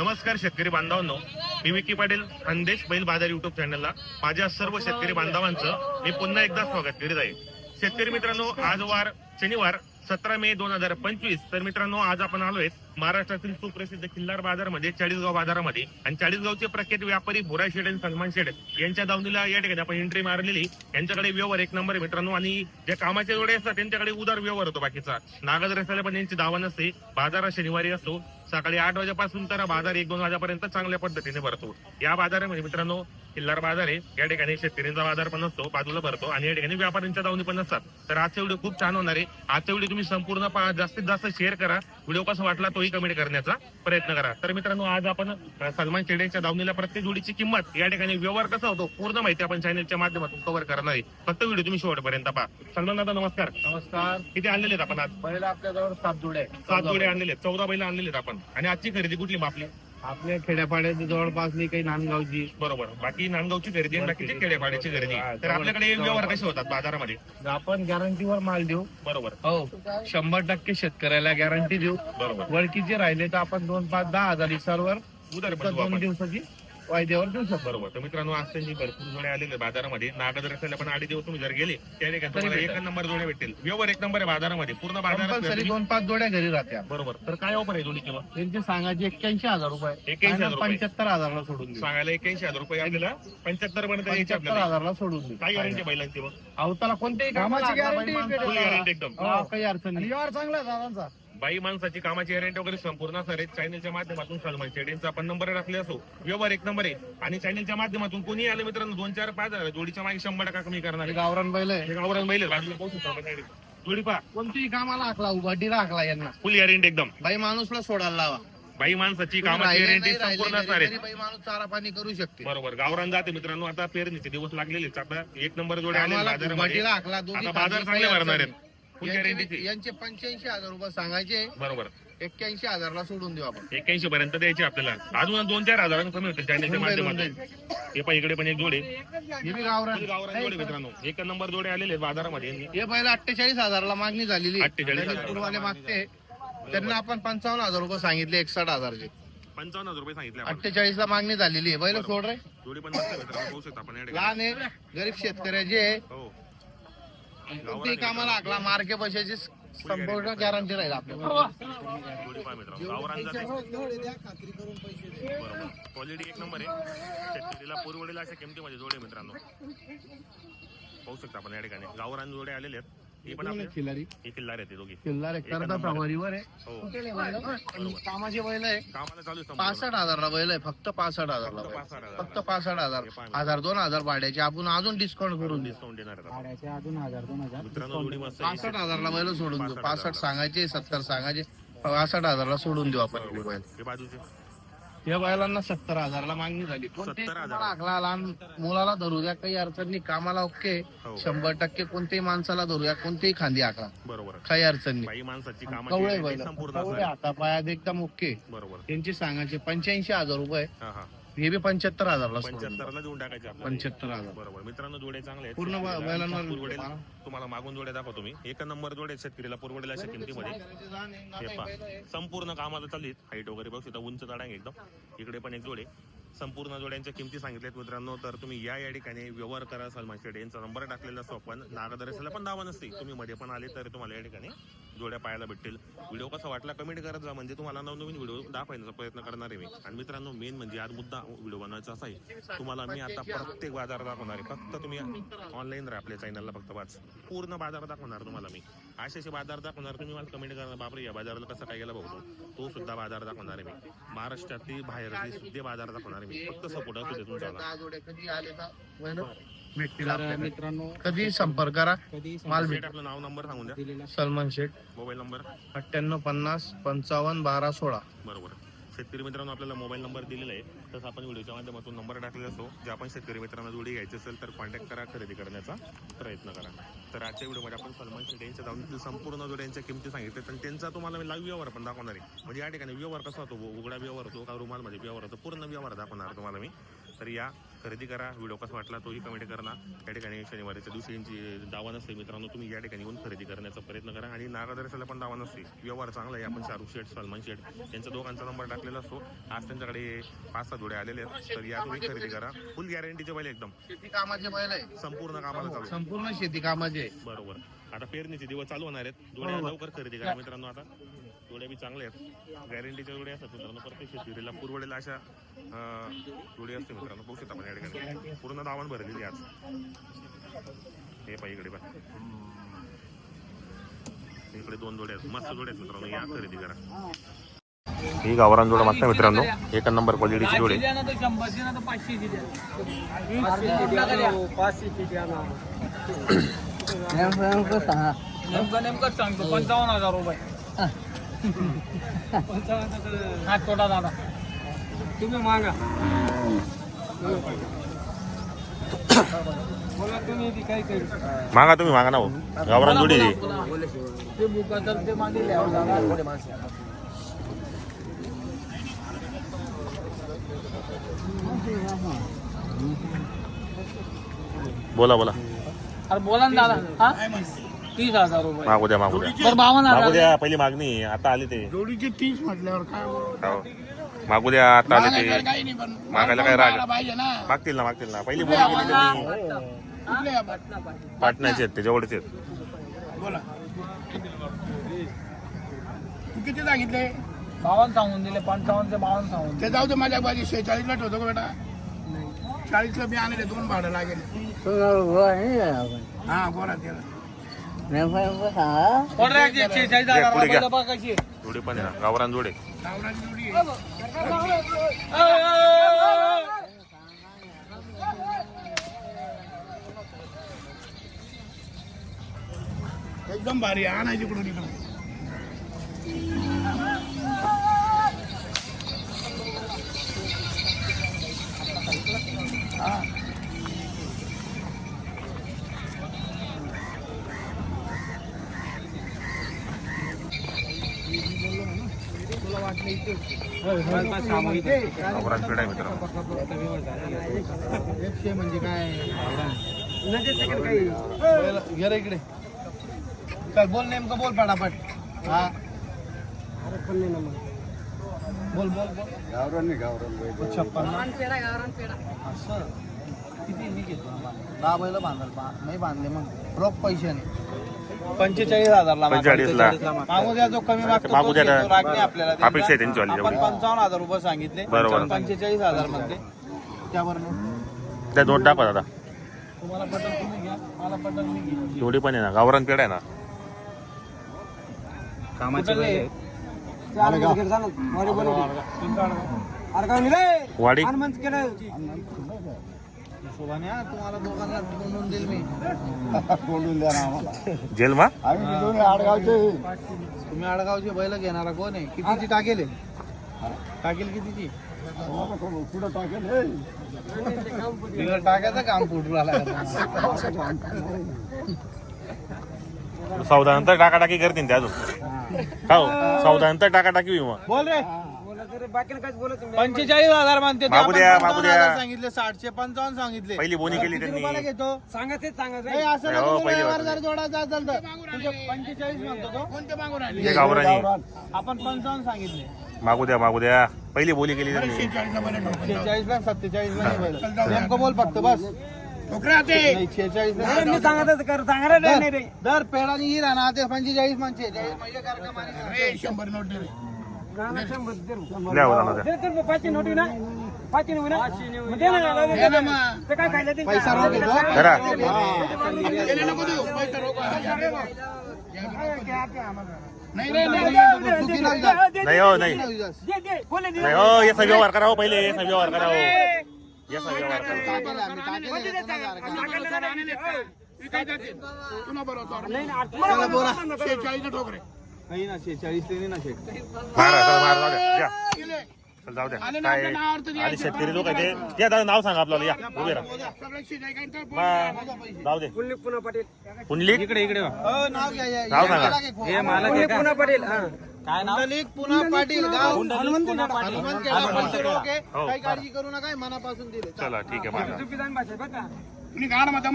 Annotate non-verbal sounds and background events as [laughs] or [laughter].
नमस्कार शेतकरी बांधवांनो. मी विकी पाटील खानदेश बैल बाजार युट्यूब चॅनलला माझ्या सर्व शेतकरी बांधवांचं मी पुन्हा एकदा स्वागत करीत आहे. शेतकरी मित्रांनो आज वार शनिवार सतरा मे दोन हजार पंचवीस. तर मित्रांनो आज आपण आलोय महाराष्ट्रातील सुप्रसिद्ध खिल्लार बाजारमध्ये चाळीसगाव बाजारामध्ये. आणि चाळीसगावचे प्रख्यात व्यापारी भुरा शेड आणि सलमान शेड यांच्या दावणीला या ठिकाणी आपण एंट्री मारलेली. यांच्याकडे व्यवहार एक नंबर मित्रांनो. आणि ज्या कामाचे जोडे असतात त्यांच्याकडे उदार व्यवहार होतो बाकीचा. नागद रस्त्याला पण यांची दावा नसते. बाजारा शनिवारी असतो. सकाळी आठ वाजेपासून तर बाजार एक दोन वाजेपर्यंत चांगल्या पद्धतीने भरतो. या बाजारामध्ये मित्रांनो किल्लार बाजार आहे. या ठिकाणी शेतकऱ्यांचा बाजार पण असतो बाजूला भरतो आणि या ठिकाणी व्यापाऱ्यांच्या दावणी पण असतात. तर आजचा व्हिडिओ खूप छान होणार आहे. आजचा व्हिडिओ तुम्ही संपूर्ण जास्तीत जास्त शेअर करा. व्हिडिओ कसा वाटला तोही कमेंट करण्याचा प्रयत्न करा. तर मित्रांनो आज आपण सलमान शेडेच्या दावणीला प्रत्येक जोडीची किंमत या ठिकाणी व्यवहार कसा होतो पूर्ण माहिती आपण चॅनलच्या माध्यमातून कव्हर करणार आहे. फक्त व्हिडिओ तुम्ही शेवटपर्यंत पहा. सलमान दादा नमस्कार. नमस्कार. किती आणलेले आहेत आपण आज? पहिला आपल्याजवळ सात जोडे. सात जोडे आणलेले चौदा बैल आणलेले आहेत आपण. आणि आजची खरेदी कुठली मग आपली? आपल्या खेड्यापाड्याची जवळपासली काही नांदगावची. बरोबर. बाकी नांदगावची खरेदी आणि बाकीची खेडेपाड्याची खरेदी. तर आपल्याकडे व्यवहार कसे होतात बाजारामध्ये? आपण गॅरंटीवर माल देऊ. बरोबर. हो शंभर टक्के शेतकऱ्याला गॅरंटी देऊ. बरोबर. वळकीचे राहिले तर आपण दोन पाच दहा हजार इसारवर उधार पण तर देऊ दोन आपण. दिवसाची वायद्यावर देऊ शकतो. बरोबर. तर मित्रांनो आज त्यांची भरपूर जोडे आलेले बाजारामध्ये. नागद रस्त्याला पण आधी दिवस तुम्ही जर गेले त्या ठिकाणी तुम्हाला तरी एक नंबर जोडे भेटतील. व्यवहार एक नंबर आहे बाजारामध्ये. पूर्ण बाजारात कंपल्सरी. दोन पाच जोड्या घरी राहत्या बरोबर. तर काय ऑफर आहे जोडी किंवा? त्यांचे सांगायचे एक्क्याऐंशी हजार रुपये. 81 हजार रुपये. पंच्याहत्तर हजारला सोडून देऊ. सांगायला एक्याऐंशी हजार रुपये आपल्याला. पंच्याहत्तर पर्यंत यायचे पंच्याहत्तर आपल्याला हजारला सोडून देऊ. काय गॅरंटी बैलांची मग? अवताला कोणतेही कामाची कामाला लागला गॅरंटी एकदम. हो, काही अडचण आणि नाही. व्यवहार चांगला आहे दादांचा. बाई माणसाची कामाची गॅरंटी वगैरे संपूर्ण असणार आहे. चॅनलच्या माध्यमातून सलमान शेडेंचा आपण नंबर टाकले असो व्यवहार एक नंबर आहे. आणि चॅनलच्या माध्यमातून कोणी आले मित्रांनो दोन चार पाच हजार जोडीच्या मागे शंभर टक्का कमी करणार गावरान बैल आहे. गावरान बैल आहे, बाजूला पाहू शकतो आपण direct. जोडी पहा. कोणतीही कामाला हाकला उभा डिरा हाकला यांना. फुल गॅरंटी एकदम. बाई माणूसला सोडायला लावा. बाई माणसाची कामाची राहिले गॅरंटी नाही राहिले संपूर्ण असणार तरी आहे बाई माणूस चारा पाणी करू शकते. बरोबर. गावरान जाते मित्रांनो. आता पेरणीचे दिवस लागलेले. आता एक नंबर जोडे आले कामाला बाजारामध्ये. उभाटीला हाकला दोघी आता बाजार खाली चांगले काही भरणार आहेत. फुल नाही. गॅरंटीची यांचे- पंच्याऐंशी हजार रुपये सांगायचे. बरोबर. एक्क्याऐंशी हजारला सोडून देऊ आपण. एक्याऐंशी पर्यंत द्यायचे आपल्याला. अजून दोन चार हजारांनी कमी होते चॅनलच्या जाईल, माध्यमातून. हे पण इकडे पण एक जोडे. हे बी गावरान. गावरान जोडे मित्रांनो. एक नंबर जोडे आलेले आहेत बाजारामध्ये. हे बैल अठ्ठेचाळीस हजारला मागणी झालेली 48 हजार. पूर्वाले मागते. त्यांना आपण पंचावन्न हजार रुपये सांगितले एकसठ हजारचे. पंचावन्न हजार रुपये सांगितले आपण. अठ्ठेचाळीस ला मागणी झालेली आहे. बैल सोड रे. जोडी पण मस्त आहे मित्रांनो. पाहू शकता आपण. या ठिकाणी. लहान आहे गरीब शेतकऱ्याचे. आहे. हो. कोणतेही कामाला हाकला मार्के पैशाची संपूर्ण गॅरंटी राहील आपल्याला क्वालिटी एक नंबर आहे. शेतकरीला पुरवडेला अशा किमतीमध्ये जोडे मित्रांनो. पाहू शकता आपण या ठिकाणी. गावरान जोडे आलेले आहेत. हे पण आपले खिल्लारी हे किल्लार आहेत ते दोघी. किल्लार एक करता प्रवारीवर आहे. हो. कामाचे बैल आहे. कामाला चालू आहे संपूर्ण. पासष्ट हजारला बैल आहे फक्त पासष्ट हजारला फक्त बैल. पासष्ट हजार. हजार दोन हजार भाड्याचे. आपण अजून डिस्काउंट करून देऊ. डिस्काउंट देणार आहेत भाड्याचे अजून हजार दोन हजार. मित्रांनो जोडी मस्त आहे. पासष्ट हजारला बैल सोडून देऊ. 65 पासष्ट सांगायचे सत्तर सांगायचे. पासष्ट हजारला सोडून देऊ आपण. बैल हे बाजूचे. या बैलांना सत्तर हजारला मागणी झाली. कोणतेही 70,000. कामाला हाकला लहान मुलाला धरू द्या काही अडचण नाही. कामाला ओके. हो. शंभर टक्के कोणत्याही माणसाला धरू द्या कोणतेही खांदी हाकला बरोबर. काही अडचण नाही. बाई माणसाची कवळे संपूर्ण. हातापायात एकदम ओके. बरोबर. त्यांचे सांगायचे पंच्याऐंशी हजार रुपये. हा हा. हे बी पंच्याहत्तर हजारला. पंच्याहत्तरला देऊन टाकायचे आपल्याला. पंच्याहत्तर हजार. बरोबर. मित्रांनो जोडे चांगले आहेत. पूर्ण ब- बैलांवर पुरवडेल तुम्हाला मागून जोडे दाखवतो मी. एक नंबर जोडे आहेत शेतकरीला पुरवडेल अशा किमतीमध्ये. हे पहा. संपूर्ण कामाला चाललीत. हाईट वगैरे बघू शकता उंच चढांग एकदम. इकडे पण एक जोडे. संपूर्ण जोड्यांच्या किमती सांगितल्यात मित्रांनो. तर तुम्ही या या ठिकाणी व्यवहार करा सलमान शेडे यांचा नंबर टाकलेला असतो आपण. नागदरेसाला पण दावा नसते. तुम्ही मध्ये पण आले तरी तुम्हाला या ठिकाणी जोड्या पाहायला भेटतील. व्हिडिओ कसा वाटला कमेंट करत जा. म्हणजे तुम्हाला नवनवीन व्हिडिओ दाखवण्याचा प्रयत्न करणार आहे मी. आणि मित्रांनो मेन म्हणजे आज मुद्दा व्हिडिओ बनवायचा असा आहे. तुम्हाला मी आता प्रत्येक बाजार दाखवणार आहे. फक्त तुम्ही ऑनलाईन राहा आपल्या चॅनलला फक्त वाच. पूर्ण बाजार दाखवणार तुम्हाला मी. असे असे बाजार दाखवणार. तुम्ही मला कमेंट करणार बापरे या बाजाराला कसं काय गेला बघतो. तो सुद्धा बाजार दाखवणार आहे मी. महाराष्ट्रातली बाहेरली सुद्धा बाजार दाखवणार आहे मी. फक्त सपोर्ट असू दे तुमचा दहा जोड्या कधी आले. मित्रांनो कधी संपर्क करा. कधी माल भेट आपलं नाव नंबर सांगून द्या. सलमान शेठ. Mobile number. अठ्ठ्याण्णव पन्नास पंचावन्न बारा सोळा. बरोबर. शेतकरी मित्रांनो आपल्याला मोबाईल नंबर दिलेला आहे. तसं आपण व्हिडिओच्या माध्यमातून नंबर टाकलेला असो जे आपण शेतकरी मित्रांना जोडी घ्यायची असेल तर कॉन्टॅक्ट करा खरेदी करण्याचा प्रयत्न करा. तर आजच्या व्हिडिओमध्ये आपण सलमान शेट्टी यांच्या जाऊन संपूर्ण जोड्यांच्या किमती सांगितले तर त्यांचा तुम्हाला मी लाईव्ह व्यवहार पण दाखवणार आहे. म्हणजे या ठिकाणी व्यवहार कसा होतो? उघडा व्यवहार होतो का रुमालमध्ये व्यवहार होतो? पूर्ण व्यवहार दाखवणार तुम्हाला मी. तर या खरेदी करा. व्हिडिओ कसा वाटला तोही कमेंट करा या ठिकाणी शनिवारीच्या दिवशी यांची दावा नसते मित्रांनो तुम्ही या ठिकाणी येऊन खरेदी करण्याचा प्रयत्न करा. आणि नागादर्शाला पण दावा नसते व्यवहार चांगला आहे. आपण शाहरुख शेठ सलमान शेठ यांचा दोघांचा नंबर टाकलेला असतो. आज त्यांच्याकडे पाच सहा जोडे आलेले आहेत. तर या तुम्ही खरेदी करा. फुल गॅरंटीचे बैल एकदम. शेती कामाचे बैल आहे. संपूर्ण कामाला चालू. संपूर्ण शेती कामाचे. बरोबर. आता पेरणीचे दिवस चालू होणार आहेत. जोड्या लवकर खरेदी करा मित्रांनो आता. जोड्या बी चांगल्या आहेत. गॅरंटीच्या जोड्या असतात मित्रांनो. प्रत्येक शेतकरीला पुरवडेला अशा जोडी असते मित्रांनो. बघू शकता आपण या ठिकाणी. पूर्ण दावण भरलेली आहे आज. हे पाहिजे इकडे पाय इकडे दोन जोड्या आहेत. मस्त जोड्या आहेत मित्रांनो. या खरेदी करा. ही गावरान जोडा मागता मित्रांनो. एक नंबर क्वालिटीची जोडी. नेमकं सांगतो. पंचावन्न हजार रुपये. हा दादा तुम्ही मागा. बोला तुम्ही ती काही मागा तुम्ही मागा ना भाऊ गावरान जोडी आहे. ती. ते बुका तर ते मागितले अहो दादा थोडे माणसं. बोला बोला. अरे बोला ना दादा. हा? तीस हजार रुपये. मागू द्या मागू द्या. बरं बावन्न मागू हजार द्या पहिली मागणी आहे. आता आले ते. जोडीचे तीस म्हटल्यावर काय हो. मागू द्या आता आले ते. काही नाही पण मागायला काय राग? पाहिजे ना. मागतील ना मागतील ना. पहिली बोली केली त्यांनी कुठले आपण? पाटण्याचे आहेत ते जेवढेच आहेत. बोला. तू किती सांगितले? बावन्न सांगून दिले पंचावन्नचे बावन्न सांगून दिले. ते जाऊ दे माझ्या बाजी शेहेचाळीसला ठेवतो का बेटा. चाळीसला बी आणले दोन भाडं लागेल. हा बोला त्याला जोडी पण आहे ना गावरान जोडे एकदम भारी आणायची कुठून इकडून हा. गावरान पेड आहे. मित्रांनो एकशे म्हणजे काय? बैल- घे रे इकडे. चल बोल नेमकं बोल पटापट हा. बोल बोल बोल. छप्पन. असं. किती मी घेतो दहा बैल बांधाल नाही बांधले मग. रोख पैसे पंचेचाळीस हजारला पंचेचाळीस ला मागू. द्या जो कमी मागतो मागू द्या तोच घेतो. ना. राग नाही आपल्याला त्यांचा. अपेक्षा आहे त्यांची वाली आपण जेवढी पंचावन्न हजार रुपये सांगितले. बरोबर. पंचेचाळीस हजार म्हणते. त्यावर त्या दोन टाका दादा. तुम्हाला पटल तुम्ही घ्या. मला पटल मी घ्या जोडी पण आहे ना गावरान पेड आहे ना. वाडी. हा, तुम्हाला दोघांना बोलून देईल मी. [laughs] जेलमा तुम्ही आडगावचे बैल घेणारा कोण आहे? कितीची टाकेल आहे? टाकेल कितीची? तिकडं टाकायचं काम फुटू सौदानंतर टाकाटाकी करतील ते अजून. का हो सौदानंतर टाकाटाकी होईल मग. बोल रे. पंचेचाळीस हजार म्हणते ते. मागू आपण द्या, 55 मागू द्या. हजार सांगितले साठशे पंचावन्न सांगितले. पहिली बोनी केली किती त्यांनी. घेतो? सांगा तेच सांगा नाही, असं नाही, हो, बोलू, पहिली व्यवहार बातमी. जर जोडायचा असेल तर. तुझे पंचेचाळीस म्हणतो तो. कोणते मागू हे गावरानी. आपण पंचावन्न सांगितले. मागू द्या मागू द्या पहिली बोली केली त्यांनी. शेहेचाळीस ला सत्तेचाळीस ला नाही बैल. नेमकं बोल फक्त बस. नाही शेहेचाळीस ला दर- दर पेडानी ही राहणार ते पंचेचाळीस म्हणजे शंभर नोट हो नाही हो नाही नाही हो याचा व्यवहार करा हो पहिले याचा व्यवहार करा हो याचा व्यवहार करा बोला नाही ना शेहेचाळीस ते नाही ना शेट मारा चला मारा जाऊ द्या द्या. चल जाऊ द्या काय आणि शेतकरी लोक आहे ते. या दादा नाव सांगा आपल्याला या. उभे राहा. बा, जाऊ दे. पुंडलिक हो, नाव घ्या या- नाव या- सांगा. याला घे, खो. काय नाव? पुंडलिक पुन्हा पाटील गाव. पुंडलिक पुन्हा पाटील. हनुमान केला हनुमान पाचशे केला. लोक. आहे. हो, काही काळजी करू नका मनापासून दिले. चला ठीक आहे बघा तुम्ही गाडमध्ये